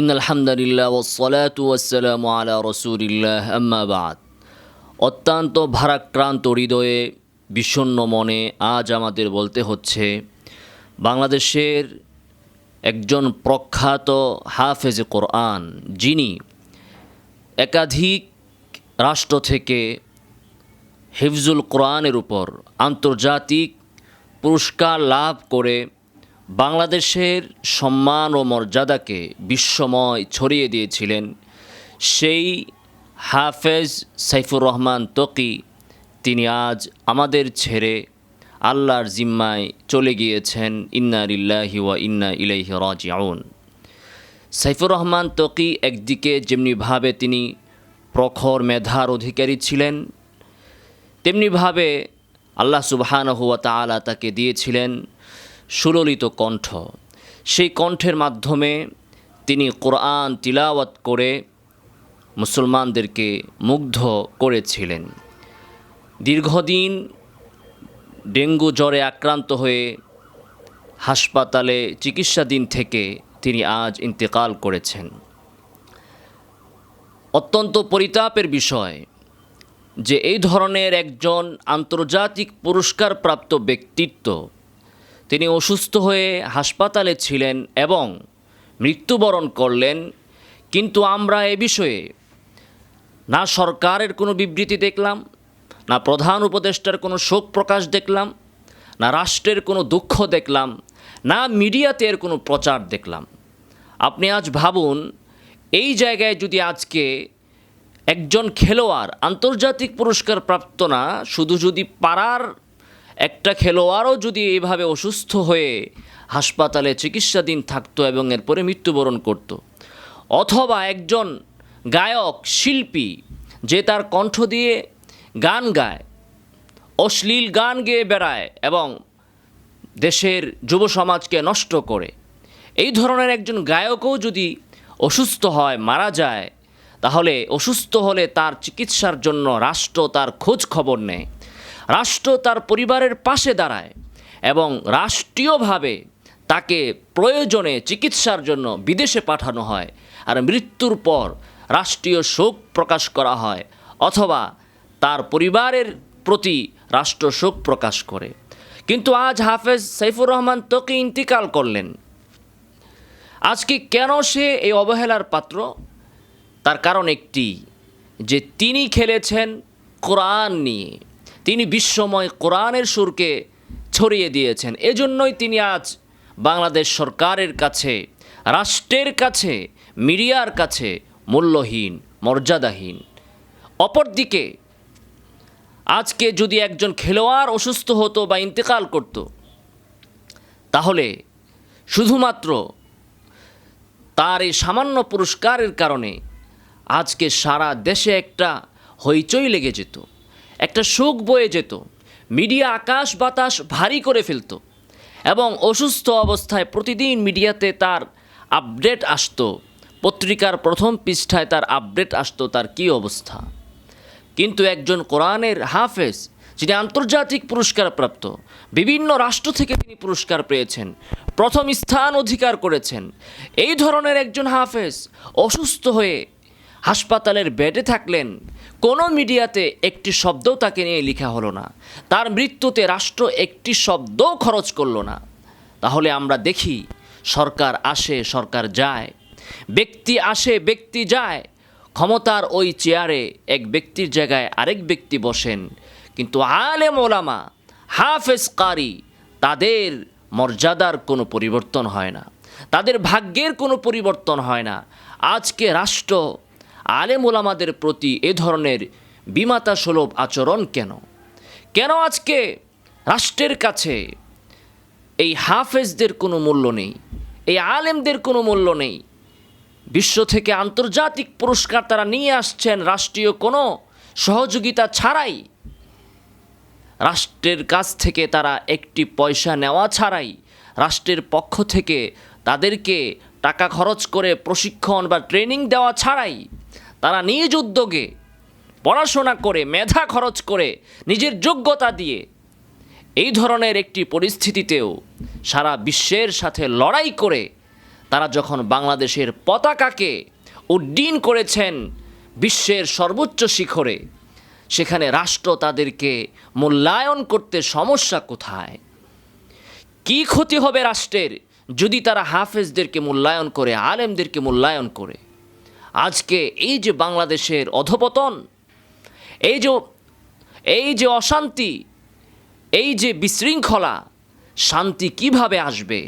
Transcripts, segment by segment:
In আলহামদুলিল্লাহ ওসলাতু ওয়াসসালাম আলা রসুলিল্লাহ, আম্মা বাদ। অত্যন্ত ভারাক্রান্ত হৃদয়ে, বিষণ্ণ মনে আজ আমাদের বলতে হচ্ছে, বাংলাদেশের একজন প্রখ্যাত হাফেজ কোরআন, যিনি একাধিক রাষ্ট্র থেকে হিফজুল কোরআনের উপর আন্তর্জাতিক পুরস্কার লাভ করে বাংলাদেশের সম্মান ও মর্যাদাকে বিশ্বময় ছড়িয়ে দিয়েছিলেন সেই হাফেজ সাইফুর রহমান তকি। তিনি আজ আমাদের ছেড়ে আল্লাহর জিম্মায় চলে গিয়েছেন। ইন্না লিল্লাহি ওয়া ইন্না ইলাইহি রাজিউন। সাইফুর রহমান তকি একদিকে যেমনিভাবে তিনি প্রখর মেধার অধিকারী ছিলেন, তেমনিভাবে আল্লাহ সুবহান হুয়া তালা তাকে দিয়েছিলেন সুললিত কণ্ঠ। সেই কণ্ঠের মাধ্যমে তিনি কোরআন তিলাওয়াত করে মুসলমানদেরকে মুগ্ধ করেছিলেন। দীর্ঘদিন ডেঙ্গু জ্বরে আক্রান্ত হয়ে হাসপাতালে চিকিৎসাধীন থেকে তিনি আজ ইন্তেকাল করেছেন। অত্যন্ত পরিতাপের বিষয় যে এই ধরনের একজন আন্তর্জাতিক পুরস্কারপ্রাপ্ত ব্যক্তিত্ব তিনি অসুস্থ হয়ে হাসপাতালে ছিলেন এবং মৃত্যুবরণ করলেন। কিন্তু আমরা এ বিষয়ে না সরকারের কোনো বিবৃতি দেখলাম, না প্রধান উপদেষ্টার কোনো শোক প্রকাশ দেখলাম, না রাষ্ট্রের কোনো দুঃখ দেখলাম, না মিডিয়াতে এর কোনো প্রচার দেখলাম। আপনি আজ ভাবুন, এই জায়গায় যদি আজকে একজন খেলোয়াড় আন্তর্জাতিক পুরস্কার প্রাপ্ত না, শুধু যদি পাড়ার একটা খেলোয়াড়ও যদি এইভাবে অসুস্থ হয়ে হাসপাতালে চিকিৎসাধীন থাকতো এবং এরপরে মৃত্যুবরণ করত। অথবা একজন গায়ক, শিল্পী, যে তার কণ্ঠ দিয়ে গান গায়, অশ্লীল গান গেয়ে বেড়ায় এবং দেশের যুব সমাজকে নষ্ট করে, এই ধরনের একজন গায়কও যদি অসুস্থ হয়, মারা যায়, তাহলে অসুস্থ হলে তার চিকিৎসার জন্য রাষ্ট্র তার খোঁজ খবর নেয় রাষ্ট্র তার পরিবারের পাশে দাঁড়ায় এবং রাষ্ট্রীয়ভাবে তাকে প্রয়োজনে চিকিৎসার জন্য বিদেশে পাঠানো হয় আর মৃত্যুর পর রাষ্ট্রীয় শোক প্রকাশ করা হয় অথবা তার পরিবারের প্রতি রাষ্ট্র শোক প্রকাশ করে। কিন্তু আজ হাফেজ সাইফুর রহমান তোকে ইন্তিকাল করলেন। আজকে কেন সে এই অবহেলার পাত্র? তার কারণ একটি, যে তিনি খেলেছেন কোরআন নিয়ে। তিনি বিশ্বময় কোরআনের সুরকে ছড়িয়ে দিয়েছেন। এজন্যই তিনি আজ বাংলাদেশ সরকারের কাছে, রাষ্ট্রের কাছে, মিডিয়ার কাছে মূল্যহীন, মর্যাদাহীন। অপরদিকে, আজকে যদি একজন খেলোয়াড় অসুস্থ হতো বা ইন্তেকাল করত, তাহলে শুধুমাত্র তার এই সামান্য পুরস্কারের কারণে আজকে সারা দেশে একটা হইচই লেগে যেত। একটা শোক বয়ে যেত। মিডিয়া আকাশ বাতাস ভারী করে ফেলত এবং অসুস্থ অবস্থায় প্রতিদিন মিডিয়াতে তার আপডেট আসতো। পত্রিকার প্রথম পৃষ্ঠায় তার আপডেট আসতো তার কী অবস্থা। কিন্তু একজন কোরআনের হাফেজ, যিনি আন্তর্জাতিক পুরস্কার প্রাপ্ত, বিভিন্ন রাষ্ট্র থেকে তিনি পুরস্কার পেয়েছেন, প্রথম স্থান অধিকার করেছেন। এই ধরনের একজন হাফেজ অসুস্থ হয়ে হাসপাতালের বেডে থাকলেন। কোনো মিডিয়াতে একটি শব্দও তাকে নিয়ে লেখা হলো না। তার মৃত্যুতে রাষ্ট্র একটি শব্দও খরচ করল না। তাহলে আমরা দেখি, সরকার আসে, সরকার যায়। ব্যক্তি আসে, ব্যক্তি যায়। ক্ষমতার ওই চেয়ারে এক ব্যক্তির জায়গায় আরেক ব্যক্তি বসেন। কিন্তু আলেম ওলামা, হাফেজ কারি, তাদের মর্যাদার কোনো পরিবর্তন হয় না। তাদের ভাগ্যের কোনো পরিবর্তন হয় না। আজকে রাষ্ট্র আলেম ওলামাদের প্রতি এ ধরনের বিমাতা সুলভ আচরণ কেন? কেন আজকে রাষ্ট্রের কাছে এই হাফেজদের কোনো মূল্য নেই, এই আলেমদের কোনো মূল্য নেই? বিশ্ব থেকে আন্তর্জাতিক পুরস্কার তারা নিয়ে আসছেন রাষ্ট্রীয় কোনো সহযোগিতা ছাড়াই। রাষ্ট্রের কাছ থেকে তারা একটি পয়সা নেওয়া ছাড়াই রাষ্ট্রের পক্ষ থেকে তাদেরকে টাকা খরচ করে প্রশিক্ষণ বা ট্রেনিং দেওয়া ছাড়াই তারা নিজ উদ্যোগে পড়াশোনা করে, মেধা খরচ করে, নিজের যোগ্যতা দিয়ে এই ধরনের একটি পরিস্থিতিতেও সারা বিশ্বের সাথে লড়াই করে তারা যখন বাংলাদেশের পতাকাকে উড্ডীন করেছেন বিশ্বের সর্বোচ্চ শিখরে, সেখানে রাষ্ট্র তাদেরকে মূল্যায়ন করতে সমস্যা কোথায়? কি ক্ষতি হবে রাষ্ট্রের যদি তারা হাফেজদেরকে মূল্যায়ন করে, আলেমদেরকে মূল্যায়ন করে? আজকে এই যে বাংলাদেশের অধপতন, এই যে এই যে অশান্তি, এই যে বিশৃঙ্খলা, শান্তি কীভাবে আসবে?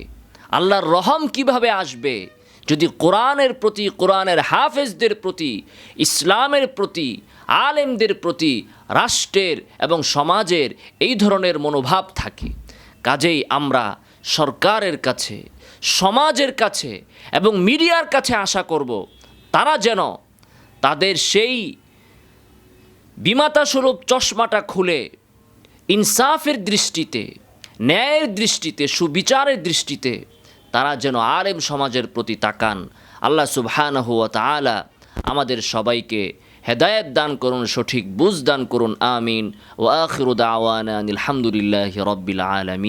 আল্লাহর রহম কীভাবে আসবে? যদি কোরআনের প্রতি, কোরআনের হাফেজদের প্রতি, ইসলামের প্রতি, আলেমদের প্রতি, রাষ্ট্রের এবং সমাজের এই ধরনের মনোভাব থাকে, কাজেই আমরা সরকারের কাছে, সমাজের কাছে এবং মিডিয়ার কাছে আশা করব তারা যেন তাদের সেই বিমাতা স্বরূপ চশমাটা খুলে ইনসাফের দৃষ্টিতে, ন্যায়ের দৃষ্টিতে, সুবিচারের দৃষ্টিতে তারা যেন আলেম সমাজের প্রতি তাকান। আল্লাহ সুবহানাহু তাআলা আমাদের সবাইকে হেদায়েত দান করুন, সঠিক বুঝ দান করুন, আমিন। ও আখিরু দাওয়ানা আলহামদুলিল্লাহি রাব্বিল আলামিন।